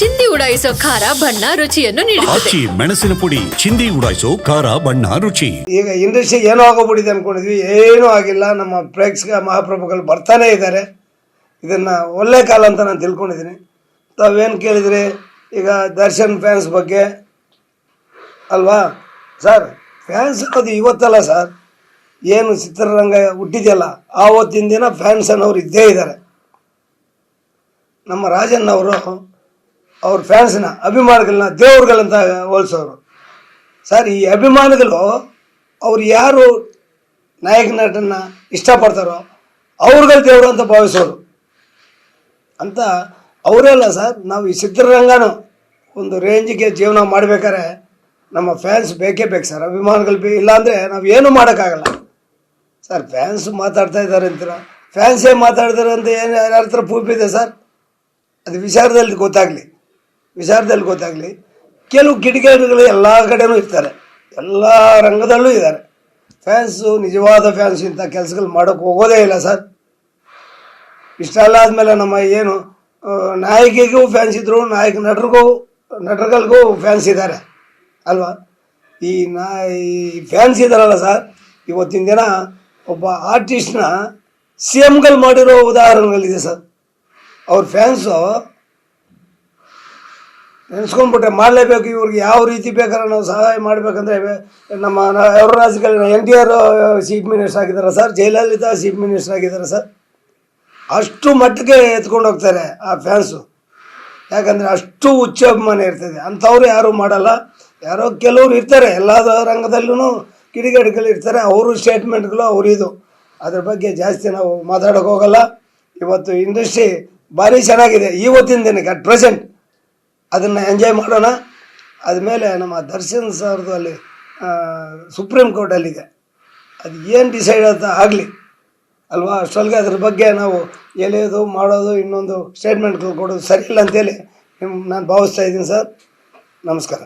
ಚಿಂದಿ ಉಡಾಯಿಸೋ ಖಾರ ಬಣ್ಣ ರುಚಿಯನ್ನು ನೀಡುತ್ತದೆ. ಮೆಣಸಿನ ಪುಡಿ ಚಿಂದಿ ಉಡಾಯಿಸೋ ಖಾರ ಬಣ್ಣ ರುಚಿ. ಈಗ ಇಂಡಸ್ಟ್ರಿ ಏನೋ ಆಗೋಗ್ಬಿಟ್ಟಿದೆ ಅನ್ಕೊಂಡಿದ್ವಿ. ಏನೂ ಆಗಿಲ್ಲ. ನಮ್ಮ ಪ್ರೇಕ್ಷಕ ಮಹಾಪ್ರಭುಗಳು ಬರ್ತಾನೆ ಇದ್ದಾರೆ. ಇದನ್ನು ಒಳ್ಳೆ ಕಾಲ ಅಂತ ನಾನು ತಿಳ್ಕೊಂಡಿದ್ದೀನಿ. ತಾವೇನು ಕೇಳಿದ್ರಿ? ಈಗ ದರ್ಶನ್ ಫ್ಯಾನ್ಸ್ ಬಗ್ಗೆ. ಅಲ್ವಾ? ಸರ್ ಫ್ಯಾನ್ಸ್ ಅನ್ನೋದು ಇವತ್ತಲ್ಲ ಸರ್ ಏನು ಚಿತ್ರರಂಗ ಹುಟ್ಟಿದೆಯಲ್ಲ ಆವತ್ತಿನ ದಿನ ಫ್ಯಾನ್ಸ್ ಅನ್ನೋರು ಇದ್ದೇ ಇದ್ದಾರೆ. ನಮ್ಮ ರಾಜನ್ ಅವರು ಫ್ಯಾನ್ಸ್ನ ಅಭಿಮಾನಿಗಳನ್ನ ದೇವ್ರುಗಳಂತ ಹೋಲಿಸೋರು. ಸರ್, ಈ ಅಭಿಮಾನಿಗಳು ಅವ್ರು ಯಾರು ನಾಯಕ ನಟನ ಇಷ್ಟಪಡ್ತಾರೋ ಅವ್ರುಗಳು ದೇವರು ಅಂತ ಭಾವಿಸೋರು. ಅಂತ ಅವರೆಲ್ಲ ಸರ್, ನಾವು ಈ ಚಿತ್ರರಂಗನೂ ಒಂದು ರೇಂಜಿಗೆ ಜೀವನ ಮಾಡಬೇಕಾರೆ ನಮ್ಮ ಫ್ಯಾನ್ಸ್ ಬೇಕೇ ಬೇಕು ಸರ್. ಅಭಿಮಾನಿಗಳು ಬೇ, ಇಲ್ಲಾಂದರೆ ನಾವು ಏನೂ ಮಾಡೋಕ್ಕಾಗಲ್ಲ. ಸರ್ ಫ್ಯಾನ್ಸ್ ಮಾತಾಡ್ತಾ ಇದ್ದಾರೆ ಅಂತೀರ? ಫ್ಯಾನ್ಸೇ ಮಾತಾಡ್ತಾರೆ ಅಂತ ಏನು ಯಾರ ಹತ್ರ ಪೂಪಿದೆ ಸರ್? ಅದು ವಿಚಾರದಲ್ಲಿ ಗೊತ್ತಾಗಲಿ. ವಿಚಾರದಲ್ಲಿ ಗೊತ್ತಾಗಲಿ. ಕೆಲವು ಕಿಡಿಗೇಡಿಗಳು ಎಲ್ಲ ಕಡೆನೂ ಇರ್ತಾರೆ. ಎಲ್ಲ ರಂಗದಲ್ಲೂ ಇದ್ದಾರೆ. ಫ್ಯಾನ್ಸು, ನಿಜವಾದ ಫ್ಯಾನ್ಸ್ ಇಂಥ ಕೆಲಸಗಳು ಮಾಡೋಕ್ಕೆ ಹೋಗೋದೇ ಇಲ್ಲ ಸರ್. ಇಷ್ಟೆಲ್ಲ ಆದಮೇಲೆ ನಮ್ಮ ಏನು ನಾಯಕಿಗೂ ಫ್ಯಾನ್ಸ್ ಇದ್ದರು ನಾಯಕ ನಟರಿಗೂ, ನಟರುಗಳಿಗೂ ಫ್ಯಾನ್ಸ್ ಇದ್ದಾರೆ. ಅಲ್ವಾ? ಈ ನಾ ಈ ಫ್ಯಾನ್ಸ್ ಇದ್ದಾರಲ್ಲ ಸರ್, ಇವತ್ತಿನ ದಿನ ಒಬ್ಬ ಆರ್ಟಿಸ್ಟ್ನ ಸಿ ಎಮ್ಗಳು ಮಾಡಿರೋ ಉದಾಹರಣೆಗಳಿದೆ ಸರ್. ಅವ್ರ ಫ್ಯಾನ್ಸು ನೆನೆಸ್ಕೊಂಡ್ಬಿಟ್ರೆ ಮಾಡಲೇಬೇಕು, ಇವ್ರಿಗೆ ಯಾವ ರೀತಿ ಬೇಕಾದ್ರೆ ನಾವು ಸಹಾಯ ಮಾಡಬೇಕಂದ್ರೆ ನಮ್ಮ ಯಾವ ರಾಜ್ಯಗಳ N D R chief minister ಆಗಿದ್ದಾರೆ ಸರ್, ಜಯಲಲಿತಾ ಚೀಫ್ ಮಿನಿಸ್ಟರ್ ಆಗಿದ್ದಾರೆ ಸರ್. ಅಷ್ಟು ಮಟ್ಟಿಗೆ ಎತ್ಕೊಂಡು ಹೋಗ್ತಾರೆ ಆ ಫ್ಯಾನ್ಸು. ಯಾಕಂದರೆ ಅಷ್ಟು ಉಚ್ಚ ಅಭಿಮಾನ ಇರ್ತದೆ. ಅಂಥವ್ರು ಯಾರೂ ಮಾಡಲ್ಲ. ಯಾರೋ ಕೆಲವ್ರು ಇರ್ತಾರೆ, ಎಲ್ಲ ರಂಗದಲ್ಲೂ ಕಿಡಿಗೇಡಿಗಳು ಇರ್ತಾರೆ. ಅವರು ಸ್ಟೇಟ್ಮೆಂಟ್ಗಳು ಅವ್ರು ಇದು. ಅದ್ರ ಬಗ್ಗೆ ಜಾಸ್ತಿ ನಾವು ಮಾತಾಡೋಕೆ ಹೋಗಲ್ಲ. ಇವತ್ತು ಇಂಡಸ್ಟ್ರಿ ಭಾರಿ ಚೆನ್ನಾಗಿದೆ. ಇವತ್ತಿನ ದಿನಕ್ಕೆ, ಅಟ್ ಪ್ರೆಸೆಂಟ್. ಅದನ್ನು ಎಂಜಾಯ್ ಮಾಡೋಣ. ಅದ್ಮೇಲೆ ನಮ್ಮ ದರ್ಶನ್ ಸರ್ದು ಅಲ್ಲಿ ಸುಪ್ರೀಂ ಕೋರ್ಟಲ್ಲಿದೆ ಅದು ಏನು ಡಿಸೈಡ್ ಅಂತ ಆಗಲಿ. ಅಲ್ವಾ? ಅಷ್ಟೊಲ್ಗೆ ಅದ್ರ ಬಗ್ಗೆ ನಾವು ಎಳೆಯೋದು, ಮಾಡೋದು, ಇನ್ನೊಂದು ಸ್ಟೇಟ್ಮೆಂಟ್ಗಳು ಕೊಡೋದು ಸರಿ ಇಲ್ಲ ಅಂತೇಳಿ ನಿಮ್ಮ ನಾನು ಭಾವಿಸ್ತಾ ಇದ್ದೀನಿ ಸರ್. ನಮಸ್ಕಾರ.